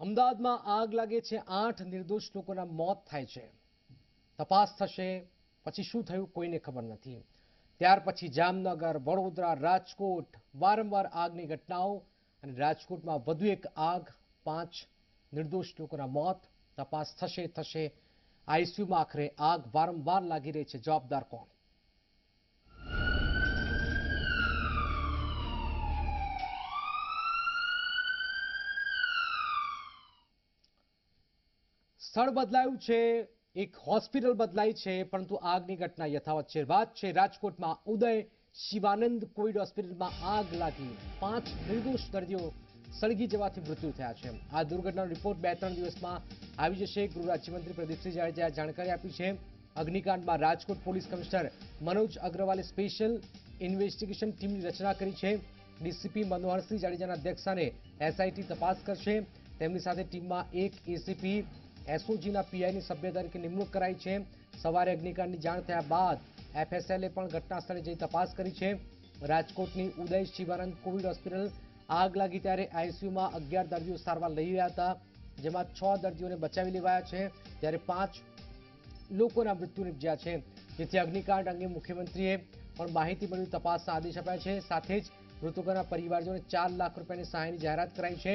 અમદાવાદમાં આગ લાગે છે, આઠ નિર્દોષ લોકોના મોત થાય છે. તપાસ થશે, પછી શું થયું કોઈને ખબર નથી. ત્યાર પછી જામનગર, વડોદરા, રાજકોટ વારંવાર આગની ઘટનાઓ અને રાજકોટમાં વધુ એક આગ, પાંચ નિર્દોષ લોકોના મોત. તપાસ થશે થશે. આઈસીયુમાં આખરે આગ વારંવાર લાગી રહી છે. જવાબદાર કોણ? સ્થળ બદલાયું છે, એક હોસ્પિટલ બદલાઈ છે, પરંતુ આગની ઘટના યથાવત છે. વાત છે રાજકોટમાં ઉદય શિવાનંદ કોવિડ હોસ્પિટલમાં આગ લાગી. પાંચ નિર્દોષ દર્દીઓ સળગી જવાથી મૃત્યુ થયા છે. આ દુર્ઘટનાનો રિપોર્ટ બે ત્રણ દિવસમાં આવી જશે. ગૃહ રાજ્યમંત્રી પ્રદીપસિંહ જાડેજાએ જાણકારી આપી છે. અગ્નિકાંડમાં રાજકોટ પોલીસ કમિશનર મનોજ અગ્રવાલે સ્પેશિયલ ઇન્વેસ્ટિગેશન ટીમની રચના કરી છે. ડીસીપી મનોહરસિંહ જાડેજાના અધ્યક્ષસ્થાને એસઆઈટી તપાસ કરશે. તેમની સાથે ટીમમાં એક એસીપી એસઓજીના પીઆઈની સભ્ય તરીકે નિમણૂક કરાઈ છે. સવારે અગ્નિકાંડની જાણ થયા બાદ એફએસએલે પણ ઘટના સ્થળે જઈ તપાસ કરી છે. રાજકોટની ઉદય શિવાનંદ કોવિડ હોસ્પિટલ આગ લાગી ત્યારે આઈસીયુમાં અગિયાર દર્દીઓ સારવાર લઈ રહ્યા હતા, જેમાં છ દર્દીઓને બચાવી લેવાયા છે. ત્યારે પાંચ લોકોના મૃત્યુ નિપજ્યા છે. જેથી અગ્નિકાંડ અંગે મુખ્યમંત્રીએ પણ માહિતી મળી તપાસના આદેશ આપ્યા છે. સાથે જ મૃતકોના પરિવારજનોને ચાર લાખ રૂપિયાની સહાયની જાહેરાત કરાઈ છે.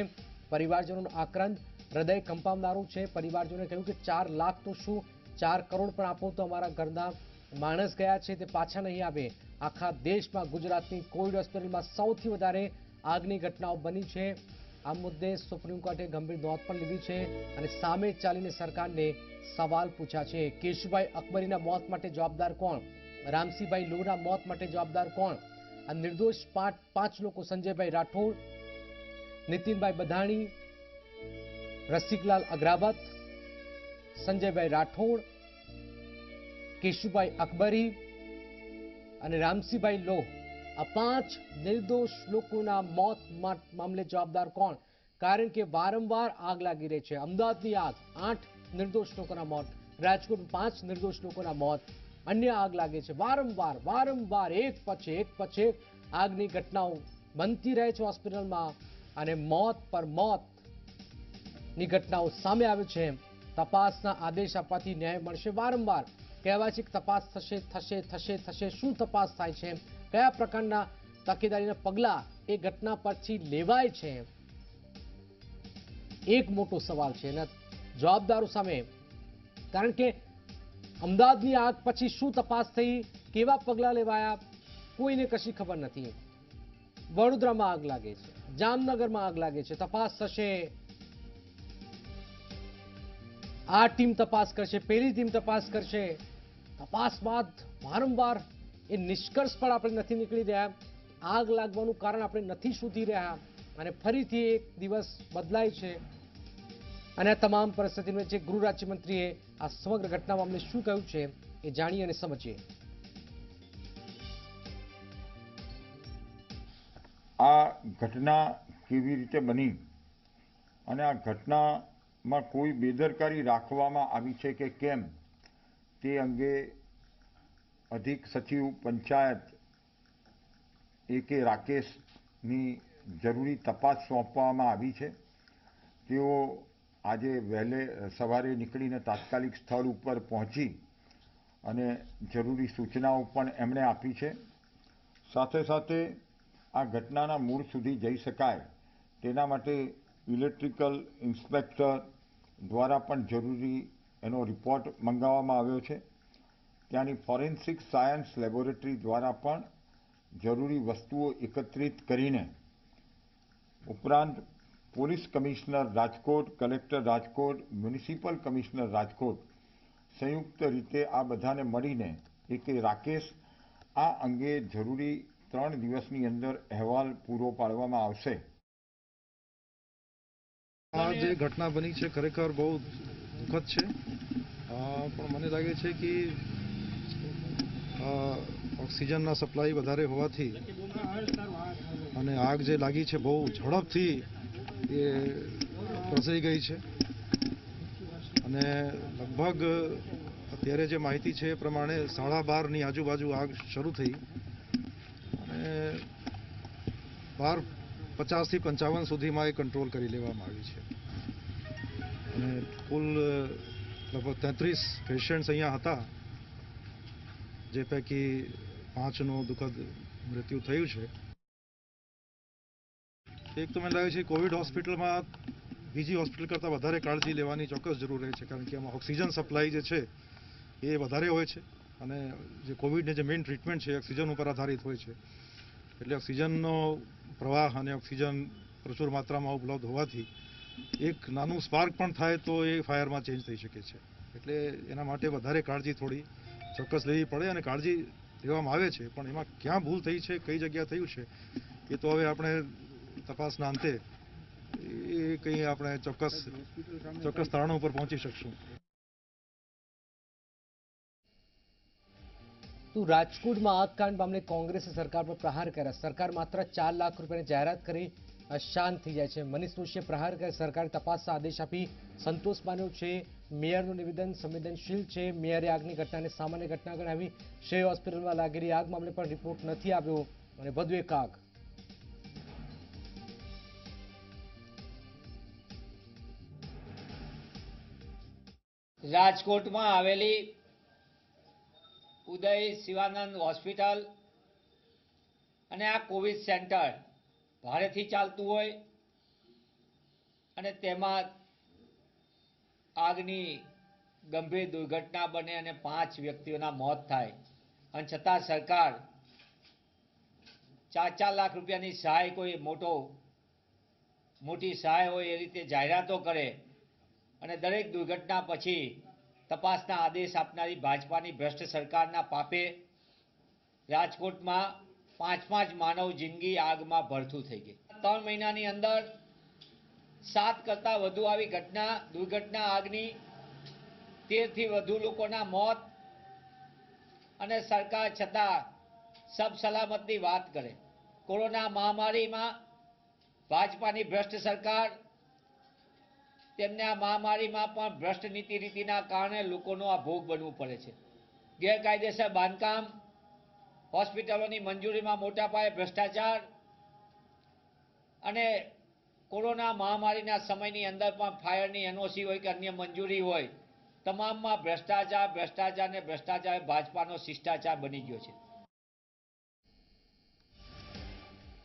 પરિવારજનોનું આક્રંદ હૃદય કંપાવનારું છે. પરિવારજોને કહ્યું કે ચાર લાખ તો શું? ચાર કરોડ પણ આપો તો અમારા ઘરના માણસ ગયા છે તે પાછા નહીં આવે. આખા દેશમાં ગુજરાતની કોવિડ હોસ્પિટલમાં સૌથી વધારે આગની ઘટનાઓ બની છે. આ મુદ્દે સુપ્રીમ કોર્ટે ગંભીર નોંધ પણ લીધી છે અને સામે ચાલીને સરકારને સવાલ પૂછ્યા છે. કેશુભાઈ અકબરીના મોત માટે જવાબદાર કોણ? રામસિંહભાઈ લોહના મોત માટે જવાબદાર કોણ? આ નિર્દોષ પાંચ પાંચ લોકો સંજયભાઈ રાઠોડ, નીતિનભાઈ બધાણી રસિકલાલ અગ્રાવત, સંજયભાઈ રાઠોડ, કેશુભાઈ અકબરી અને રામસિંહભાઈ લોહ. આ પાંચ નિર્દોષ લોકોના મોત મામલે જવાબદાર કોણ? કારણ કે વારંવાર આગ લાગી રહી છે. અમદાવાદની આગ, આઠ નિર્દોષ લોકોના મોત. રાજકોટ પાંચ નિર્દોષ લોકોના મોત. અન્ય આગ લાગે છે. વારંવાર વારંવાર, એક પછી એક પછી આગની ઘટનાઓ બનતી રહે છે હોસ્પિટલમાં. અને મોત પર મોત ની ઘટનાઓ સામે આવે છે. તપાસના આદેશ આપવાથી ન્યાય મળશે. વારંવાર કહેવાય છે કે તપાસ થશે થશે થશે થશે. શું તપાસ થાય છે? કયા પ્રકારના તકેદારીના પગલાં એ ઘટના પરથી લેવાય છે? એક મોટો સવાલ છે અને જવાબદારો સામે. કારણ કે અમદાવાદની આગ પછી શું તપાસ થઈ? કેવા પગલાં લેવાયા? કોઈને કશી ખબર નથી. વડોદરામાં આગ લાગે છે. જામનગરમાં આગ લાગે છે. તપાસ થશે. આ ટીમ તપાસ કરશે પેલી ટીમ તપાસ કરશે. તપાસ બાદ વારંવાર એ નિષ્કર્ષ પણ આપણે નથી નીકળી રહ્યા. આગ લાગવાનું કારણ આપણે નથી શોધી રહ્યા. અને ફરીથી એક દિવસ બદલાય છે. અને આ તમામ પરિસ્થિતિમાં જે ગૃહ રાજ્યમંત્રીએ આ સમગ્ર ઘટના મામલે શું કહ્યું છે એ જાણીએ અને સમજીએ. આ ઘટના કેવી રીતે બની? અને આ ઘટનામાં કોઈ બેદરકારી રાખવામાં આવી છે કે કેમ? તે અંગે અધિક સચિવ પંચાયત એ કે રાકેશની જરૂરી તપાસ સોંપવામાં આવી છે. તેઓ આજે વહેલે સવારે નીકળીને તાત્કાલિક સ્થળ ઉપર પહોંચી અને જરૂરી સૂચનાઓ પણ એમણે આપી છે. સાથે સાથે આ ઘટનાના મૂળ સુધી જઈ શકાય. તેના માટે ઇલેક્ટ્રિકલ ઇન્સ્પેક્ટર દ્વારા પણ જરૂરી એનો રિપોર્ટ મંગાવવામાં આવ્યો છે. ત્યાંની ફોરેન્સિક સાયન્સ લેબોરેટરી દ્વારા પણ જરૂરી વસ્તુઓ એકત્રિત કરીને ઉપરાંત police commissioner Rajkot, collector Rajkot, municipal commissioner Rajkot સંયુક્ત રીતે આ બધાને મળીને એક રાકેશ આ અંગે જરૂરી ત્રણ દિવસની અંદર અહેવાલ પૂરો પાડવામાં આવશે. આ જે ઘટના બની છે ખરેખર બહુ દુઃખદ છે. પણ મને લાગે છે કે ઓક્સિજનના સપ્લાય વધારે હોવાથી અને આગ જે લાગી છે બહુ ઝડપથી એ પ્રસરી ગઈ છે. અને લગભગ અત્યારે જે માહિતી છે એ પ્રમાણે સાડા બારની આજુબાજુ આગ શરૂ થઈ. અને બાર પચાસથી પંચાવન સુધીમાં એ કંટ્રોલ કરી લેવામાં આવી છે. અને કુલ, લગભગ તેત્રીસ પેશન્ટ્સ અહીંયા હતા, જે પૈકી પાંચનું દુઃખદ મૃત્યુ થયું છે. એક તો મને લાગે છે કોવિડ હોસ્પિટલમાં બીજી હોસ્પિટલ કરતાં વધારે કાળજી લેવાની ચોક્કસ જરૂર રહે છે, કારણ કે આમાં ઓક્સિજન સપ્લાય જે છે એ વધારે હોય છે અને જે કોવિડની જે મેઇન ટ્રીટમેન્ટ છે ઓક્સિજન ઉપર આધારિત હોય છે. એટલે ઓક્સિજનનો પ્રવાહ અને ઓક્સિજન પ્રચુર માત્રામાં ઉપલબ્ધ હોવાથી એક નાનું સ્પાર્ક પણ થાય તો એ ફાયરમાં ચેન્જ થઈ શકે છે. એટલે એના માટે વધારે કાળજી થોડી ચોક્કસ લેવી પડે અને કાળજી લેવામાં આવે છે. પણ એમાં ક્યાં ભૂલ થઈ છે, કઈ જગ્યા થયું છે, એ તો હવે આપણે તપાસના અંતે એ કંઈ આપણે ચોક્કસ ચોક્કસ તારણો ઉપર પહોંચી શકશું. તો રાજકોટમાં આગ કાંડ મામલે કોંગ્રેસે સરકાર પર પ્રહાર કર્યા. સરકાર માત્ર ચાર લાખ રૂપિયાની જાહેરાત કરી શાંત થઈ જાય છે. મનીષ દોશીએ પ્રહાર કરી સરકારે તપાસનો આદેશ આપી. સંતોષ માન્યો છે. મેયરનું નિવેદન સંવેદનશીલ છે. મેયરે આગની ઘટનાને સામાન્ય ઘટના ગણાવી. શ્રેય હોસ્પિટલમાં લાગેલી આગ મામલે પણ રિપોર્ટ નથી આવ્યો અને વધુ એક આગ. રાજકોટમાં આવેલી ઉદય શિવાનંદ હોસ્પિટલ અને આ કોવિડ સેન્ટર ભારેથી ચાલતું હોય અને તેમાં આગની ગંભીર દુર્ઘટના બને અને પાંચ વ્યક્તિઓના મોત થાય. અને છતાં સરકાર ચાર ચાર લાખ રૂપિયાની સહાય કોઈ મોટો, મોટી સહાય હોય એ રીતે જાહેરાતો કરે અને દરેક દુર્ઘટના પછી તપાસના આદેશ આપનારી ભાજપાની ભ્રષ્ટ સરકારના પાપે રાજકોટમાં પાંચ પાંચ માનવ જિંદગી આગમાં ભરથું થઈ ગઈ. ત્રણ મહિનાની અંદર સાત કરતાં વધુ આવી ઘટના, દુર્ઘટના, આગની, તેરથી વધુ લોકોના મોત અને સરકાર છતાં સબ સલામતની વાત કરે. કોરોના મહામારીમાં ભાજપાની ભ્રષ્ટ સરકાર, તેમને આ મહામારીમાં પણ ભ્રષ્ટ નીતિ રીતિના કારણે લોકોનો આ ભોગ બનવું પડે છે. ગેરકાયદેસર બાંધકામ હોસ્પિટલોની મંજૂરીમાં મોટા પાયે ભ્રષ્ટાચાર અને કોરોના મહામારીના સમયની અંદર પણ ફાયરની એનઓસી હોય કે અન્ય મંજૂરી હોય, તમામમાં ભ્રષ્ટાચાર ભ્રષ્ટાચાર ને ભ્રષ્ટાચાર ભાજપાનો શિષ્ટાચાર બની ગયો છે.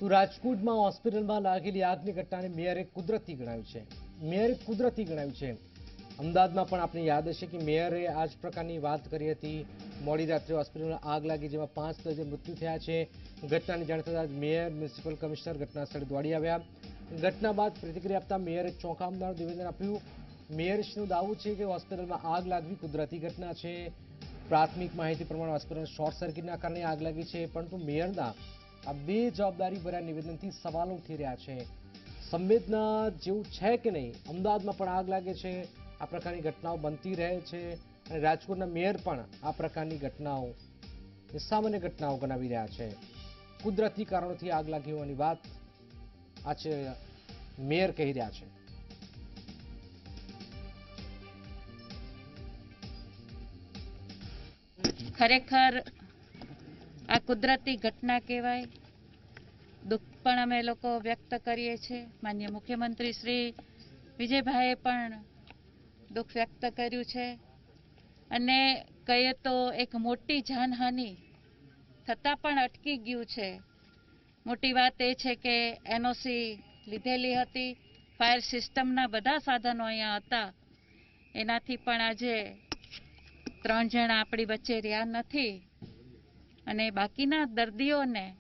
તો રાજકોટમાં હોસ્પિટલમાં લાગેલી આગની ઘટનાને મેયરે કુદરતી ગણાવ્યું છે. મેયરે કુદરતી ગણાવ્યું છે. અમદાવાદમાં પણ આપણે યાદ હશે કે મેયરે આ જ પ્રકારની વાત કરી હતી. મોડી રાત્રે હોસ્પિટલમાં આગ લાગી જેમાં પાંચ દર્દી મૃત્યુ થયા છે. ઘટનાની જાણ થતાં મેયર, મ્યુનિસિપલ કમિશનર ઘટના સ્થળે દોડી આવ્યા. ઘટના બાદ પ્રતિક્રિયા આપતા મેયરે ચોંકાવનાર નિવેદન આપ્યું. મેયરશ્રીનું દાવું છે કે હોસ્પિટલમાં આગ લાગવી કુદરતી ઘટના છે. પ્રાથમિક માહિતી પ્રમાણે હોસ્પિટલ શોર્ટ સર્કિટના કારણે આગ લાગી છે, પરંતુ મેયરના આ બે જવાબદારી ભર્યા નિવેદનથી સવાલો ઉઠી રહ્યા છે. સંવેદના જેવું છે કે નહીં? અમદાવાદમાં પણ આગ લાગે છે. આ પ્રકારની ઘટનાઓ બનતી રહે છે અને રાજકોટના મેયર પણ આ પ્રકારની ઘટનાઓ સામાન્ય ઘટનાઓ ગણાવી રહ્યા છે. કુદરતી કારણોથી આગ લાગી હોવાની વાત આ છે મેયર કહી રહ્યા છે. ખરેખર આ કુદરતી ઘટના કહેવાય. દુઃખ પણ અમે લોકો વ્યક્ત કરીએ છીએ. માન્ય મુખ્યમંત્રી શ્રી વિજયભાઈએ પણ દુઃખ વ્યક્ત કર્યું છે. અને કહીએ તો એક મોટી જાનહાનિ થતાં પણ અટકી ગયું છે. મોટી વાત એ છે કે એનઓસી લીધેલી હતી. ફાયર સિસ્ટમના બધા સાધનો અહીંયા હતા. એનાથી પણ આજે ત્રણ જણા આપણી વચ્ચે રહ્યા નથી. અને બાકીના દર્દીઓને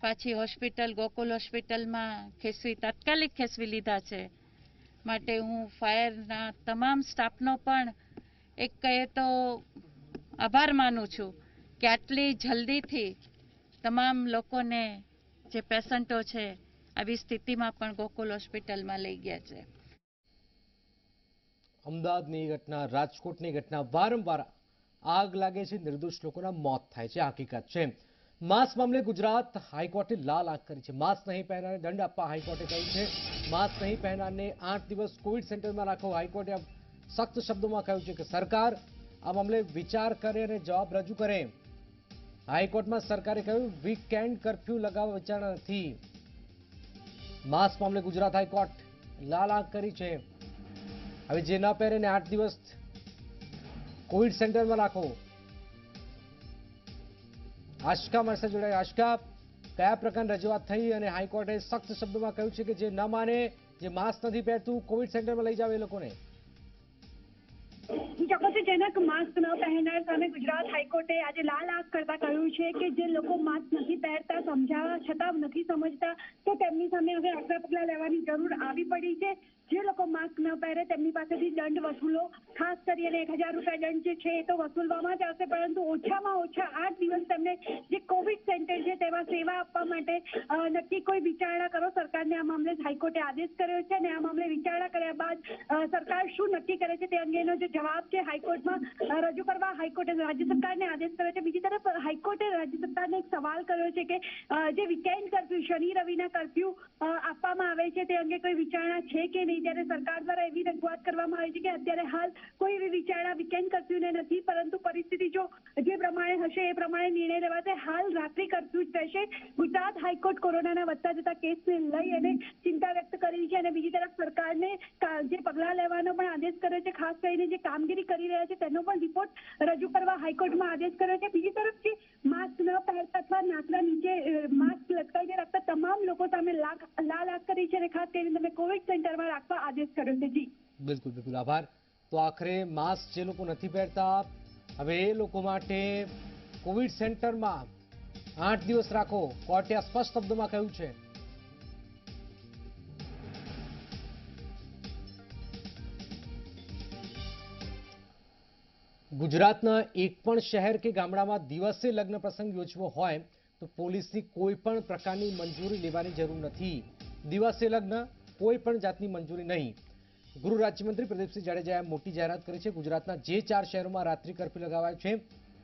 પાછી હોસ્પિટલ, ગોકુલ હોસ્પિટલમાં ખેસવી, તાત્કાલિક ખેસવી લીધા છે. માટે હું ફાયરના તમામ સ્ટાફનો પણ એક કહે તો આભાર માનું છું કે આટલી જલ્દીથી તમામ લોકોને જે પેશન્ટો છે, આવી સ્થિતિમાં પણ ગોકુલ હોસ્પિટલમાં લઈ ગયા છે. અમદાવાદની ઘટના, રાજકોટની ઘટના વારંવાર આગ લાગે છે, નિર્દોષ લોકોના મોત થાય છે હકીકત છે. માસ્ક મામલે ગુજરાત હાઈકોર્ટે લાલ આંખ કરી છે. માસ્ક નહીં પહેરનારને દંડ આપવા હાઈકોર્ટે કહ્યું છે. માસ્ક નહીં પહેરનારને આઠ દિવસ કોવિડ સેન્ટરમાં રાખો. હાઈકોર્ટે સખ્ત શબ્દોમાં કહ્યું છે કે સરકાર આ મામલે વિચાર કરે અને જવાબ રજૂ કરે. હાઈકોર્ટમાં સરકારે કહ્યું વીકેન્ડ કરફ્યુ લગાવવા વિચારણા નથી. માસ્ક મામલે ગુજરાત હાઈકોર્ટ લાલ આંખ કરી છે. હવે જે ન પહેરે ને આઠ દિવસ કોવિડ સેન્ટરમાં રાખો. આશકા મારી સાથે જોડાય. આશકા, કયા પ્રકારની રજૂઆત થઈ અને હાઈકોર્ટે સખ્ત શબ્દોમાં કહ્યું છે કે જે ન માને, જે માસ્ક નથી પહેરતું, કોવિડ સેન્ટરમાં લઈ જાવ એ લોકોને? ચોક્કસજનક માસ્ક ન પહેરનાર સામે ગુજરાત હાઈકોર્ટે આજે લાલ આંખ કરતા કહ્યું છે કે જે લોકો માસ્ક નથી પહેરતા, સમજાવવા છતાં નથી સમજતા, તો તેમની સામે હવે આગળ પગલા લેવાની જરૂર આવી પડી છે. જે લોકો માસ્ક ન પહેરે તેમની પાસેથી દંડ વસૂલો. ખાસ કરીને એક હજાર રૂપિયા દંડ જે છે એ તો વસૂલવામાં જ આવશે, પરંતુ ઓછામાં ઓછા આઠ દિવસ તેમને જે કોવિડ સેન્ટર છે તેમાં સેવા આપવા માટે નક્કી કોઈ વિચારણા કરો. સરકારને આ મામલે હાઈકોર્ટે આદેશ કર્યો છે અને આ મામલે વિચારણા કર્યા બાદ સરકાર શું નક્કી કરે છે તે અંગેનો જે જવાબ છે હાઈકોર્ટમાં રજૂ કરવા હાઈકોર્ટે રાજ્ય સરકારને આદેશ કર્યો છે બીજી તરફ હાઈકોર્ટે રાજ્ય સરકારને એક સવાલ કર્યો છે કે જે વીકેન્ડ કર્ફ્યુ શનિ રવિના કર્ફ્યુ આપવામાં આવે છે તે અંગે કોઈ વિચારણા છે કે નહીં? ત્યારે સરકાર દ્વારા એવી રજૂઆત કરવામાં આવી છે કે અત્યારે હાલ કોઈ એવી વિચારણા વીકેન્ડ કર્ફ્યુને નથી, પરંતુ પરિસ્થિતિ જો જે પ્રમાણે હશે એ પ્રમાણે નિર્ણય લેવાશે. હાલ રાત્રિ કર્ફ્યુ જ રહેશે. ગુજરાત હાઈકોર્ટ કોરોનાના વધતા જતા કેસને લઈ અને ચિંતા વ્યક્ત કરી છે અને બીજી તરફ સરકારને જે પગલાં લેવાનો પણ આદેશ કર્યો છે, ખાસ કરીને જે કામગીરી કરી રહ્યા છે. તેનો પણ રિપોર્ટ રજૂ કરવા હાઈકોર્ટમાં આદેશ કર્યો છે. બીજી તરફ જે માસ્ક ન પહેરતા અથવા નાકના નીચે માસ્ક લટકાવીને રાખતા તમામ લોકો સામે લાલ આંખ કરી છે ખાસ કરીને તમે કોવિડ સેન્ટરમાં રાખવા આદેશ કર્યો છે. જી. બિલકુલ બિલકુલ. આભાર. તો આખરે માસ્ક જે લોકો નથી પહેરતા, હવે એ લોકો માટે કોવિડ સેન્ટરમાં આઠ દિવસ રાખો. કોર્ટે સ્પષ્ટ શબ્દોમાં કહ્યું છે. ગુજરાતના એક પણ શહેર કે ગામડામાં દિવસે લગ્ન પ્રસંગ યોજવો હોય તો પોલીસની કોઈ પણ પ્રકારની મંજૂરી લેવાની જરૂર નથી. દિવસે લગ્ન કોઈ પણ જાતની મંજૂરી નહીં. ગૃહ રાજ્યમંત્રી પ્રદીપસિંહ જાડેજાએ મોટી જાહેરાત કરી છે. ગુજરાતના જે ચાર શહેરોમાં રાત્રિ કરફ્યુ લગાવાયો છે,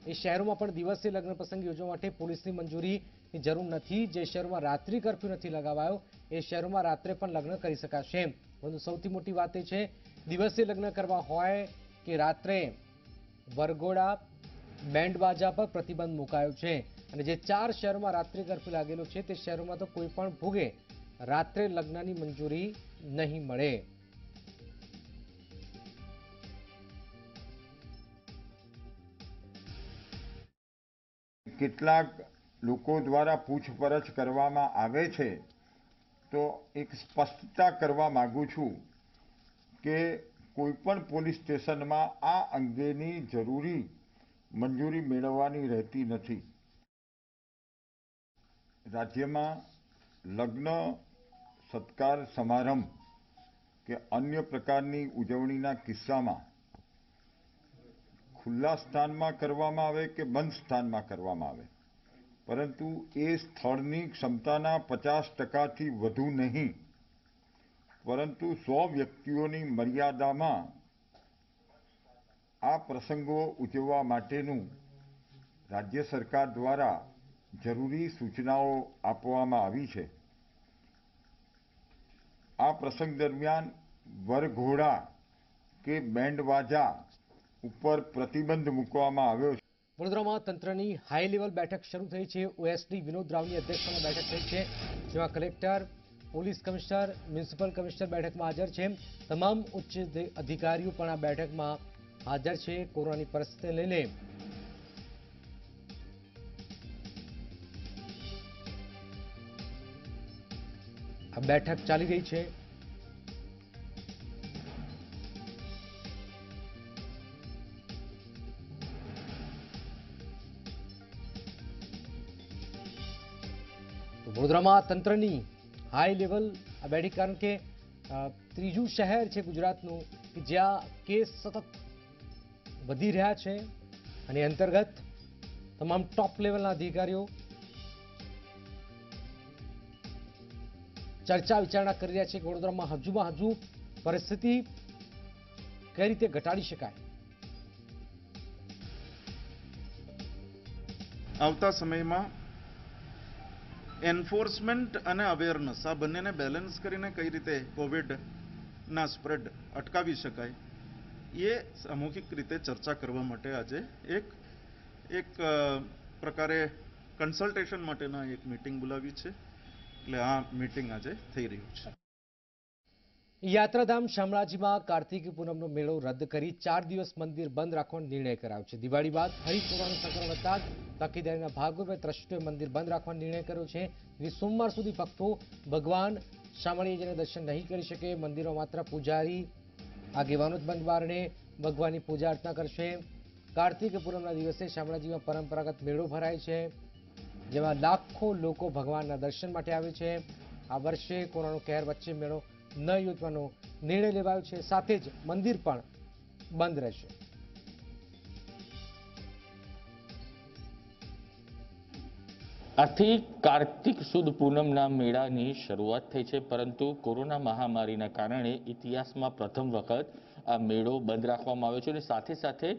એ શહેરોમાં પણ દિવસે લગ્ન પ્રસંગ યોજવા માટે પોલીસની મંજૂરીની જરૂર નથી. જે શહેરોમાં રાત્રિ કરફ્યુ નથી લગાવાયો, એ શહેરોમાં રાત્રે પણ લગ્ન કરી શકાશે. પરંતુ સૌથી મોટી વાત એ છે, દિવસે લગ્ન કરવા હોય કે રાત્રે વરઘોડા બેન્ડ બાજા પર પ્રતિબંધ મુકાયો છે. અને જે ચાર શહેરોમાં રાત્રિ કર્ફ્યુ લાગેલો છે, તે શહેરોમાં તો કોઈ પણ ભોગે રાત્રે લગ્નની મંજૂરી નહીં મળે. કેટલાક લોકો દ્વારા પૂછપરછ કરવામાં આવે છે. તો એક સ્પષ્ટતા કરવા માગું છું કે કોઈ પણ પોલીસ સ્ટેશનમાં આ અંગેની જરૂરી મંજૂરી મેળવવાની રહેતી નથી. રાજ્યમાં લગ્ન, સત્કાર સમારંભ કે અન્ય પ્રકારની ઉજવણીના કિસ્સામાં ખુલ્લા સ્થાનમાં કરવામાં આવે કે બંધ સ્થાનમાં કરવામાં આવે? પરંતુ એ સ્થળની ક્ષમતાના પચાસ ટકાથી વધુ નહીં. પરંતુ સો વ્યક્તિઓની મર્યાદામાં આ પ્રસંગો ઉજવવા માટેનું રાજ્ય સરકાર દ્વારા જરૂરી સૂચનાઓ આપવામાં આવી છે. આ પ્રસંગ દરમિયાન વરઘોડા કે બેન્ડવાજા ઉપર પ્રતિબંધ મૂકવામાં આવ્યો છે. વડોદરામાં તંત્રની હાઈ લેવલ બેઠક શરૂ થઈ છે. ઓએસડી વિનોદ રાવની અધ્યક્ષતામાં બેઠક થઈ છે, જેમાં collector police commissioner, municipal commissioner બેઠકમાં હાજર છે. તમામ ઉચ્ચ અધિકારીઓ પણ આ બેઠકમાં હાજર છે કોરોનાની પરિસ્થિતિને લઈને. આ બેઠક ચાલી રહી છે. વડોદરામાં તંત્રની હાઈ લેવલ આ બેઠક કારણ કે ત્રીજું શહેર છે ગુજરાતનું કે જ્યાં કેસ સતત વધી રહ્યા છે અને અંતર્ગત તમામ ટોપ લેવલના અધિકારીઓ ચર્ચા વિચારણા કરી રહ્યા છે વડોદરામાં હજુમાં હજુ પરિસ્થિતિ કઈ રીતે ઘટાડી શકાય? આવતા સમયમાં એન્ફોર્સમેન્ટ અને અવેરનેસ આ બંનેને બેલેન્સ કરીને કઈ રીતે કોવિડના સ્પ્રેડ અટકાવી શકાય, એ સામૂહિક રીતે ચર્ચા કરવા માટે આજે એક એક પ્રકારે કન્સલ્ટેશન માટેના એક મીટિંગ બોલાવી છે. એટલે આ મીટિંગ આજે થઈ રહ્યું છે. યાત્રાધામ શામળાજીમાં કાર્તિક પૂનમનો મેળો રદ કરી ચાર દિવસ મંદિર બંધ રાખવાનો નિર્ણય કરાયો છે. દિવાળી બાદ ફરી કોરોના સંક્રમણ વધતા તકેદારીના ભાગરૂપે ટ્રસ્ટીઓએ મંદિર બંધ રાખવાનો નિર્ણય કર્યો છે. તેથી સોમવાર સુધી ભક્તો ભગવાન શામળીજીને દર્શન નહીં કરી શકે મંદિરો માત્ર પૂજારી આગેવાનો જ બંધ બારણે ભગવાનની પૂજા અર્ચના કરશે. કાર્તિક પૂનમના દિવસે શામળાજીમાં પરંપરાગત મેળો ભરાય છે, જેમાં લાખો લોકો ભગવાનના દર્શન માટે આવે છે. આ વર્ષે કોરોનાનો કહેર વચ્ચે મેળો ન યોજવાનો નિર્ણય લેવાયો છે. સાથે જ મંદિર પણ બંધ રહેશે. આથી કાર્તિક સુદ પૂનમના મેળાની શરૂઆત થઈ છે, પરંતુ કોરોના મહામારીના કારણે ઇતિહાસમાં પ્રથમ વખત આ મેળો બંધ રાખવામાં આવ્યો છે અને સાથે સાથે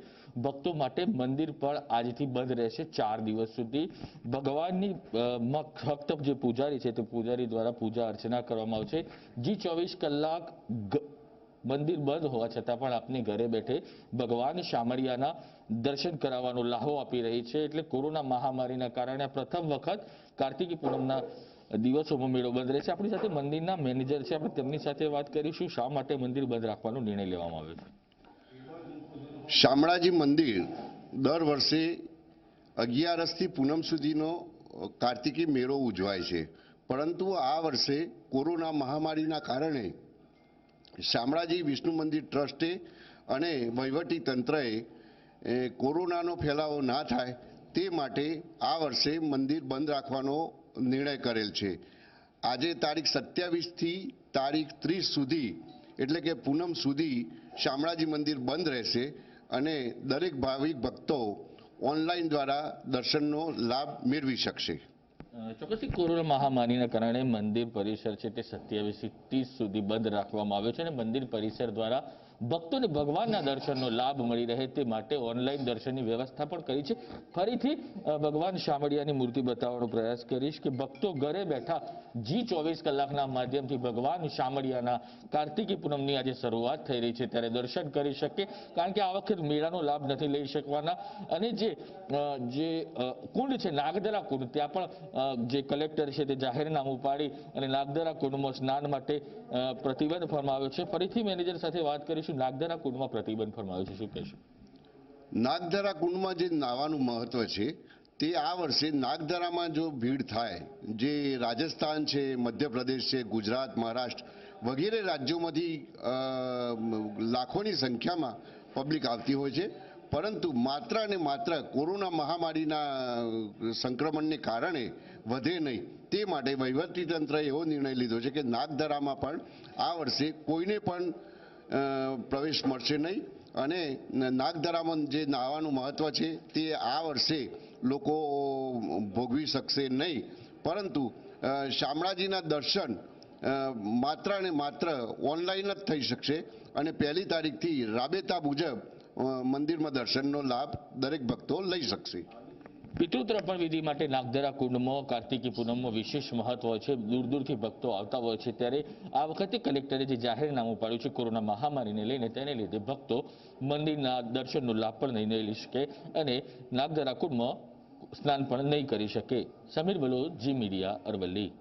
ભક્તો માટે મંદિર પણ આજથી બંધ રહેશે ચાર દિવસ સુધી. ભગવાનની ફક્ત જે પૂજારી છે તે પૂજારી દ્વારા પૂજા અર્ચના કરવામાં આવશે. જી ચોવીસ કલાક મંદિર બંધ હોવા છતાં પણ આપને ઘરે બેઠે ભગવાન શામળિયાના દર્શન કરાવવાનો લાહો આપી રહી છે એટલે કોરોના મહામારીના કારણે પ્રથમ વખત કાર્તિકી પૂનમના દિવસોમાં મેળો બંધ રહેશે. આપણી સાથે મંદિરના મેનેજર છે. આપણે તેમની સાથે વાત કરીશું. શા માટે મંદિર બંધ રાખવાનો નિર્ણય લેવામાં આવ્યો છે? શામળાજી મંદિર દર વર્ષે અગિયારસથી પૂનમ સુધીનો કાર્તિકી મેળો ઉજવાય છે. પરંતુ આ વર્ષે કોરોના મહામારીના કારણે શામળાજી વિષ્ણુ મંદિર ટ્રસ્ટે અને વહીવટી તંત્રએ એ, કોરોનાનો ફેલાવો ના થાય તે માટે આ વર્ષે મંદિર બંધ રાખવાનો નિર્ણય કરેલ છે. આજે તારીખ સત્યાવીસથી તારીખ ત્રીસ સુધી એટલે કે પૂનમ સુધી શામળાજી મંદિર બંધ રહેશે અને દરેક ભાવિક ભક્તો ઓનલાઈન દ્વારા દર્શનનો લાભ મેળવી શકશે. ચોક્કસથી કોરોના મહામારીના કારણે મંદિર પરિસર છે તે સત્યાવીસથી ત્રીસ સુધી બંધ રાખવામાં આવ્યો છે અને મંદિર પરિસર દ્વારા ભક્તોને ભગવાનના દર્શનનો લાભ મળી રહે તે માટે ઓનલાઈન દર્શનની વ્યવસ્થા પણ કરી છે. ફરીથી ભગવાન શામળિયાની મૂર્તિ બતાવવાનો પ્રયાસ કરીશ કે ભક્તો ઘરે બેઠા જી ચોવીસ કલાકના માધ્યમથી ભગવાન શામળિયાના કાર્તિકી પૂનમની આજે શરૂઆત થઈ રહી છે. ત્યારે દર્શન કરી શકે કારણ કે આ વખત મેળાનો લાભ નથી લઈ શકવાના. અને જે જે કુંડ છે, નાગદરા કુંડ, ત્યાં પણ જે કલેક્ટર છે તે જાહેરનામું પાડી અને નાગદરા કુંડમાં સ્નાન માટે પ્રતિબંધ ફરમાવ્યો છે. ફરીથી મેનેજર સાથે વાત કરીશું. નાગદરા કુંડમાં પ્રતિબંધ ફરમાયો છે? શું કહેશું? નાગધરા કુંડમાં જે નાવાનું મહત્વ છે, તે આ વર્ષે નાગધરામાં જો ભીડ થાય, જે રાજસ્થાન છે, મધ્યપ્રદેશ છે, ગુજરાત, મહારાષ્ટ્ર વગેરે રાજ્યોમાંથી લાખોની સંખ્યામાં પબ્લિક આવતી હોય છે. પરંતુ માત્ર અને માત્ર કોરોના મહામારીના સંક્રમણને કારણે વધે નહીં. તે માટે વહીવટીતંત્રએ એવો નિર્ણય લીધો છે કે નાગધરામાં પણ આ વર્ષે કોઈને પણ પ્રવેશ મળશે નહીં. અને નાગધરામાં જે નાવાનું મહત્ત્વ છે, તે આ વર્ષે લોકો ભોગવી શકશે નહીં. પરંતુ શામળાજીના દર્શન માત્ર ને માત્ર ઓનલાઈન જ થઈ શકશે. અને પહેલી તારીખથી રાબેતા મુજબ મંદિરમાં દર્શનનો લાભ દરેક ભક્તો લઈ શકશે. પિતૃતર્પણ વિધિ માટે નાગધરા કુંડમાં, કાર્તિકી પૂનમમાં વિશેષ મહત્વ છે. દૂર દૂરથી ભક્તો આવતા હોય છે ત્યારે આ વખતે કલેક્ટરે જે જાહેરનામું પાડ્યું છે કોરોના મહામારીને લઈને તેને લીધે ભક્તો મંદિરના દર્શનનો લાભ પણ નહીં લઈ શકે અને નાગધરા કુંડમાં સ્નાન પણ નહીં કરી શકે. સમીર બલો જી મીડિયા, અરવલ્લી.